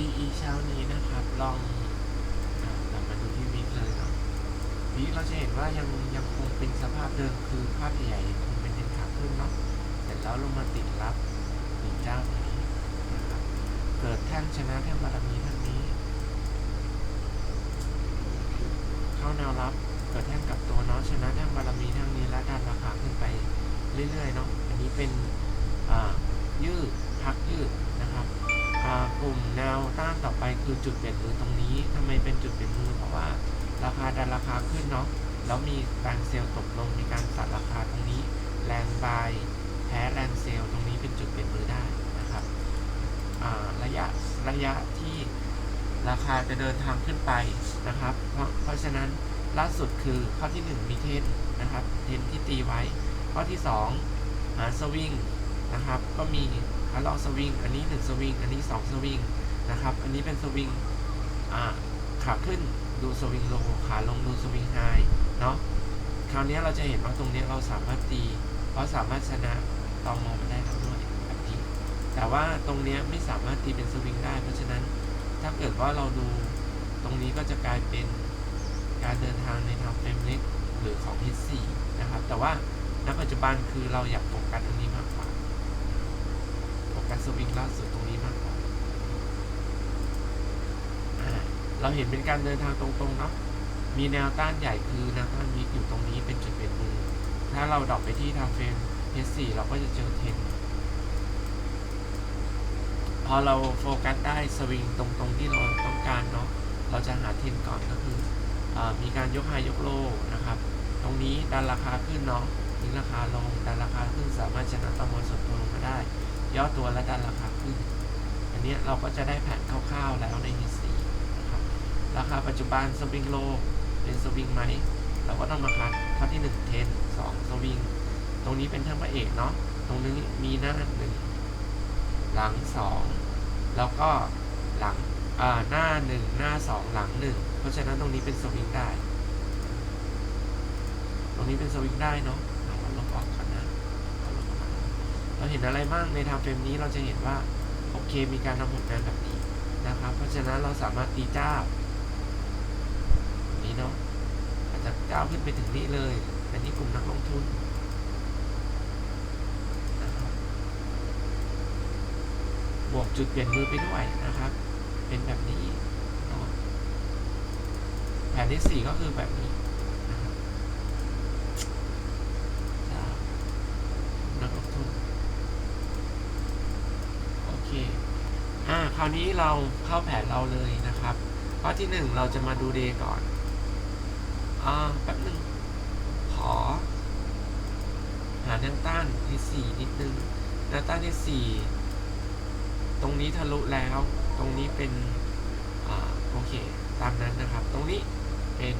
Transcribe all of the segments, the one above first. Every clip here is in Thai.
DE เช้านี้นะครับ ลองอาเรามาดูที่วิกเลยเนาะวิกเราจะเห็นว่ายังยังคงเป็นสภาพเดิมคือภาพใหญ่คงเป็นเทรนขาขึ้นเนาะเสร็จแล้วลงมาติดรับหนึ่งเจ้าตรงนี้นะครับเกิดแท่งชนะแท่งบารมีท่งนี้ เข้าแนวรับเกิดแท่งกับตัวเนาะชนะแท่งบารมีแท่งนี้และดันราคาขึ้นไปเรื่อยๆเนาะอันนี้เป็นยืดพักยืด กลุ่มแนวต้านต่อไปคือจุดเปลี่ยนมือตรงนี้ทำไมเป็นจุดเปลี่ยนมือเพราะว่า ราคาดันราคาขึ้นเนาะแล้วมีแรงเซลล์ตกลงมีการสั่นราคาตรงนี้แรงบายแพ้แรงเซลล์ตรงนี้เป็นจุดเปลี่ยนมือได้นะครับระยะระยะที่ราคาจะเดินทางขึ้นไปนะครับ เพราะเพราะฉะนั้นล่าสุดคือข้อที่ 1 มีเทนนะครับเทนที่ตีไว้ ข้อที่ 2 หาสวิงนะครับก็มี ฮาร์ลองสวิง อันนี้1สวิง อันนี้2สวิงนะครับ อันนี้เป็นสวิงขาขึ้นดูสวิงโลขาลงดูสวิงไฮเนาะ คราวนี้เราจะเห็นว่าตรงนี้เราสามารถตีเราสามารถชนะตอมอมาได้แล้วด้วยแบบนี้ แต่ว่าตรงนี้ไม่สามารถตีเป็นสวิงได้ เพราะฉะนั้นถ้าเกิดว่าเราดูตรงนี้ก็จะกลายเป็นการเดินทางในทางเฟรมเล็กหรือของ H4 นะครับ แต่ว่าณปัจจุบันคือเราอยากโฟกัสตรงนี้มากกว่า กัสสวิงล่าสุดตรงนี้มากกว่าเราเห็นเป็นการเดินทางตรงๆเนาะมีแนวต้านใหญ่คือแนวต้านวิกอยู่ตรงนี้เป็นจุดเปลี่ยนมือ ถ้าเราดรอปไปที่ทางเฟรม H4 เราก็จะเจอเทนพอเราโฟกัสได้สวิงตรงๆที่เราต้องการเนาะเราจะหาเทนก่อนก็คืออมีการยกไฮยกโลนะครับ ตรงนี้ดันราคาขึ้นเนาะทิ้งราคาลงดันราคาขึ้นสามารถชนะตอมอส่วนตัวลงมาได้ ย่อตัวและดันราคาขึ้น อันนี้เราก็จะได้แผนคร่าวๆแล้วใน H4 นะครับราคาปัจจุบันสวิงโลเป็นสวิงไหมเราก็ต้องมาคัดข้อที่1เทน2สวิงตรงนี้เป็นเทิงพระเอกเนาะตรงนี้มีหน้าหนึ่งหลังสองแล้วก็หลังหน้าหนึ่งหน้าสองหลังหนึ่งเพราะฉะนั้นตรงนี้เป็นสวิงได้ ตรงนี้เป็นสวิงได้เนาะ เราเห็นอะไรบ้างในทางเฟรมนี้เราจะเห็นว่าโอเคมีการทำผลงานแบบนี้นะครับ เพราะฉะนั้นเราสามารถตีเจ้าแบบนี้เนาะอาจจะเจ้าขึ้นไปถึงนี่เลยอันนี้กลุ่มนักลงทุนนะครับบวกจุดเปลี่ยนมือไปด้วยนะครับ เป็นแบบนี้แผนที่สี่ก็คือแบบนี้นะครับเจ้านักลงทุน โอเค อ่า ค ราวนี้เราเข้าแผนเราเลยนะครับข้อที่หนึ่งเราจะมาดูเดย์ก่อน อ่า แป๊บหนึ่งขอ หาแนวต้านที่สี่นิดนึงแนวต้านที่สี่ตรงนี้ทะลุแล้ว ตรงนี้เป็น อ่า โอเค ตามนั้นนะครับ ตรงนี้เป็น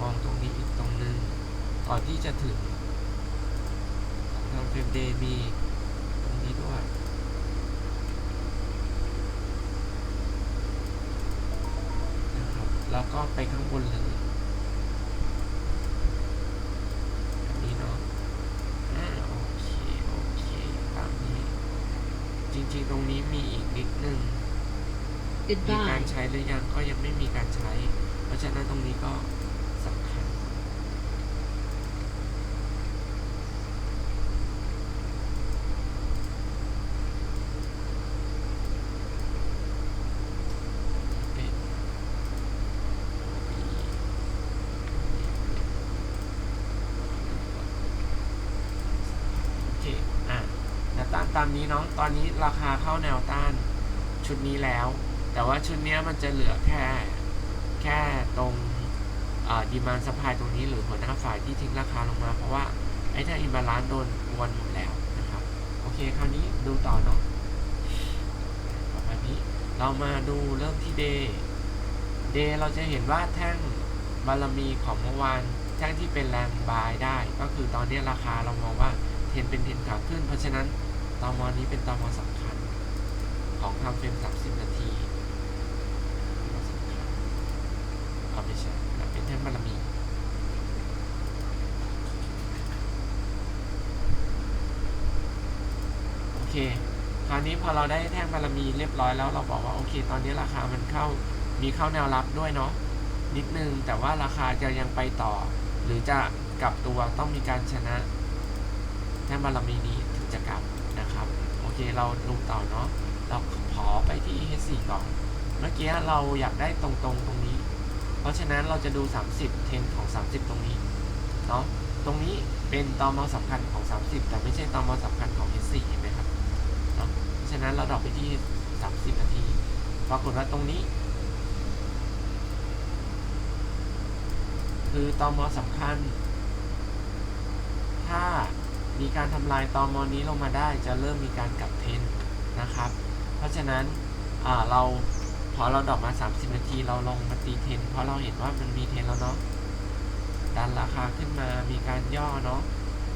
มองตรงนี้อีกตรงนึง ก่อนที่จะถึงของทางเฟรมเดย์มี แล้วก็ไปข้างบนเลยแบบนี้เนาะอ่าโอเค โอเคตามนี้ จริงๆ ตรงนี้มีอีกนิดนึง มีการ Goodbye. ใช้หรือยังก็ยังไม่มีการใช้ เพราะฉะนั้นตรงนี้ก็สำคัญ เป็นโอเค อะแนวต้านตามนี้เนาะตอนนี้ราคาเข้าแนวต้านชุดนี้แล้ว แต่ว่าชุดนี้มันจะเหลือแค่แค่ตรงดีมานสปายตรงนี้หรือหัวหน้าฝ่ายที่ทิ้งราคาลงมา เพราะว่าไอ้ถ้าอินบาลานซ์โดนวนหมดแล้วนะครับ โอเคคราวนี้ดูต่อเนาะประมาณนี้เรามาดูเริ่มที่เดย์เดย์เราจะเห็นว่าแท่งบารมีของเมื่อวานแท่งที่เป็นแรงบายได้ ก็คือตอนนี้ราคาเรามองว่าเทรนเป็นเทรนขาขึ้น เพราะฉะนั้น ตอมนี้เป็นตอมสำคัญ ของทำเฟรม 30 นาทีสำคัญเอาไม่ใช่เป็นแท่งบารมีโอเค คราวนี้พอเราได้แท่งบารมีเรียบร้อยแล้วเราบอกว่าโอเค ตอนนี้ราคามันเข้ามีเข้าแนวรับด้วยเนาะนิดนึง แต่ว่าราคาจะยังไปต่อ หรือจะกลับตัวต้องมีการชนะแท่งบารมีนี้ถึงจะกลับ นะครับ โอเคเราดูต่อเนาะเราขอไปที่ H4 ก่อน เมื่อกี้เราอยากได้ตรงๆตรงนี้ เพราะฉะนั้นเราจะดู 30 เทนของ 30 ตรงนี้เนาะตรงนี้เป็นตอมอสำคัญของ 30 แต่ไม่ใช่ตอมอสำคัญของ H4 เห็นไหมครับเนาะเพราะฉะนั้นเราดรอปไปที่ 30 นาที ปรากฏว่าตรงนี้ คือตอมอสำคัญ ถ้า มีการทำลายตอมอนี้ลงมาได้จะเริ่มมีการกลับเทนนะครับ เพราะฉะนั้นเราพอเราดรอปมา 30 นาทีเราลงมาตีเทน เพราะเราเห็นว่ามันมีเทนแล้วเนาะดันราคาขึ้นมามีการย่อเนาะ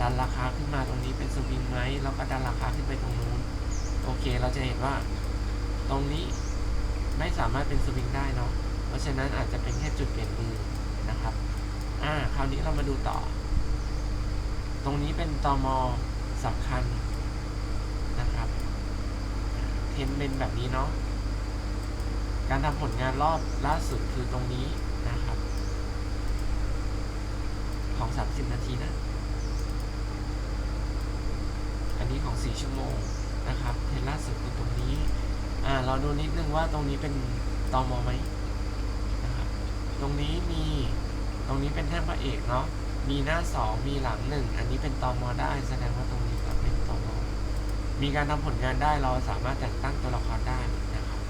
ดันราคาขึ้นมาตรงนี้เป็นสวิงไหมแล้วก็ดันราคาขึ้นไปตรงนู้นโอเคเราจะเห็นว่าตรงนี้ไม่สามารถเป็นสวิงได้เนาะเพราะฉะนั้นอาจจะเป็นแค่จุดเปลี่ยนมือนะครับอ่าคราวนี้เรามาดูต่อ ตรงนี้เป็นตอมอสำคัญนะครับ เทนเป็นแบบนี้เนาะ การทำผลงานรอบล่าสุดคือตรงนี้นะครับ ของ 30 นาทีนะ อันนี้ของ 4 ชั่วโมงนะครับ เทนล่าสุดคือตรงนี้ อ่า เราดูนิดนึงว่าตรงนี้เป็นตอมอไหมนะครับ ตรงนี้มี ตรงนี้เป็นแท่งพระเอกเนาะ มีหน้า2มีหลัง1อันนี้เป็นตอมอได้แสดงว่าตรงนี้ก็เป็นตอมอมีการทำผลงานได้เราสามารถแต่งตั้งตัวละครได้นะครับ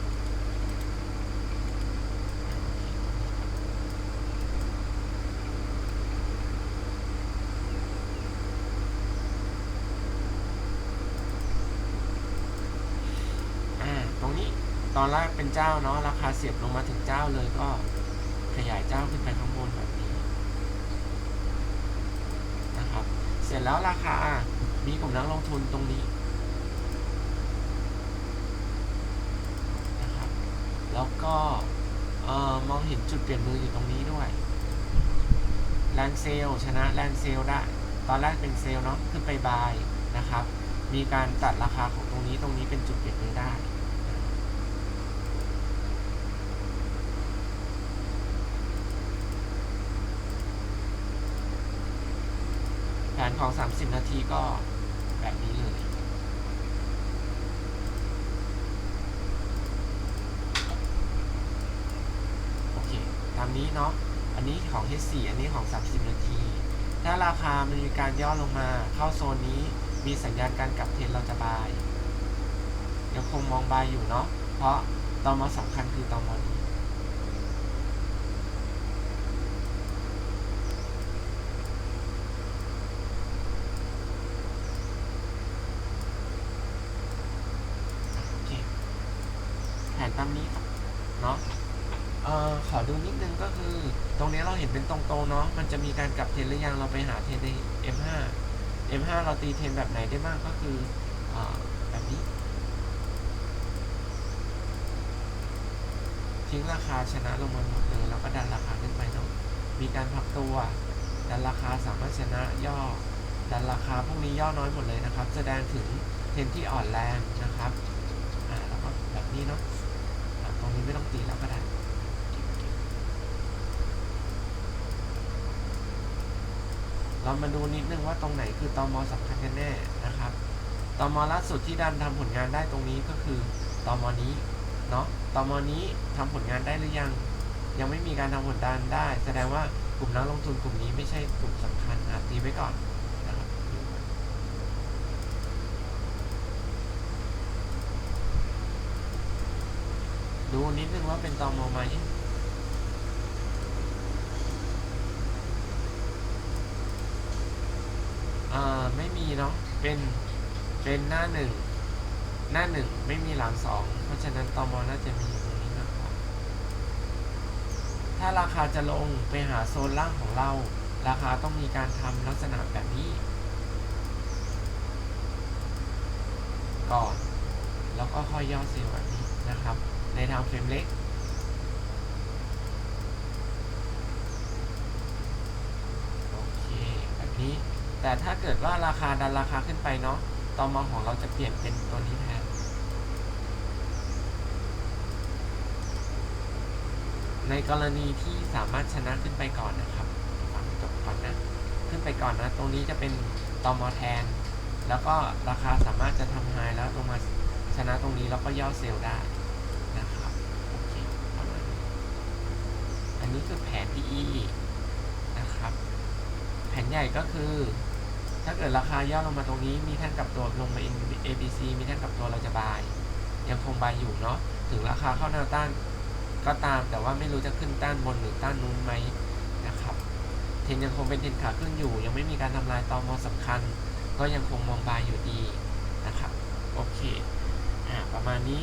อ่าตรงนี้ตอนแรกเป็นเจ้าเนาะราคาเสียบลงมาถึงเจ้าเลยก็ขยายเจ้าขึ้นไปข้างบนแบบนี้นะครับ เสร็จ แล้วราคามีกลุ่มนักลงทุนตรงนี้นะครับแล้วก็เอ่อมองเห็นจุดเปลี่ยนมืออยู่ตรงนี้ด้วยแรงเซลล์ชนะแรงเซลล์ได้ตอนแรกเป็นเซลล์เนาะขึ้นไปบายนะครับ มีการตัดราคาของตรงนี้ตรงนี้เป็นจุดเปลี่ยนมือได้ แผนของ30นาทีก็แบบนี้เลย โอเค ตามนี้เนาะ อันนี้ของ H4 อันนี้ของ 30 นาที ถ้าราคามันมีการย่อลงมาเข้าโซนนี้ มีสัญญาณการกลับเทรนเราจะบาย ยังคงมองบายอยู่เนาะ เพราะตอมอสำคัญคือตอมอนี้ โอเค แผ นี้เนาะเอ่อขอดูนิดนึงก็คือ ตรงนี้เราเห็นเป็นตรงๆเนาะมันจะมีการกลับเทนหรือยังเราไปหาเทนใน M5 M5 เราตีเทนแบบไหนได้บ้างก็คืออ่าแบบนี้ ทิ้งราคาชนะลงมาหมดเลยแล้วก็ดันราคาขึ้นไปเนาะมีการพักตัวดันราคาสามารถชนะย่อ ดันราคาพวกนี้ย่อน้อยหมดเลยนะครับ แสดงถึงเทนที่อ่อนแรงนะครับ อ่าแล้วก็แบบนี้เนาะ นี้ไม่ต้องตีแล้วก็ได้เรามาดูนิดนึงว่าตรงไหนคือตอมอสำคัญกันแน่นะครับตอมอล่าสุดที่ดันทำผลงานได้ตรงนี้ก็คือตอมอนี้เนาะตอมอนี้ทำผลงานได้หรือยัง ยังไม่มีการทำผลดันได้ แสดงว่ากลุ่มนักลงทุนกลุ่มนี้ไม่ใช่กลุ่มสำคัญอะตีไว้ก่อนนะครับดู นิดนึงว่าเป็นตอมอไหมอ่าไม่มีเนาะเป็นเป็นหน้าหนึ่งหน้าหนึ่งไม่มีหลังสองเพราะฉะนั้นตอมอน่าจะมีอยู่ตรงนี้มากกว่าถ้าราคาจะลงไปหาโซนล่างของเรา ราคาต้องมีการทำลักษณะแบบนี้ ก่อน แล้วก็ค่อยย่อเซลล์แบบนี้นะครับ ในทางเฟรมเล็ก โอเค แบบนี้ แต่ถ้าเกิดว่าราคาดันราคาขึ้นไปเนาะตอมอของเราจะเปลี่ยนเป็นตัวนี้แทนในกรณีที่สามารถชนะขึ้นไปก่อนนะครับฟังจบก่อนนะ ขึ้นไปก่อนนะ ตรงนี้จะเป็นตอมอแทน แล้วก็ราคาสามารถจะทำไฮแล้วลงมาชนะตรงนี้แล้วก็ย่อเซลล์ได้ นนี้คือแผน PE นะครับ แผนใหญ่ก็คือ ถ้าเกิดราคาย่อลงมาตรงนี้ มีท่งกลับตัวลงมา ABC มีท่งกลับตัวเราจะบาย ยังคงบายอยู่เนาะ ถึงราคาเข้าแนวต้านก็ตามแต่ว่าไม่รู้จะขึ้นต้านบนหรือต้านนู้นไหมนะครับ เทนยังคงเป็นเทนขาขึ้นอยู่ ยังไม่มีการทำลายตอมอสำคัญ ก็ยังคงมองบายอยู่ดีนะครับ โอเค อ่า ประมาณนี้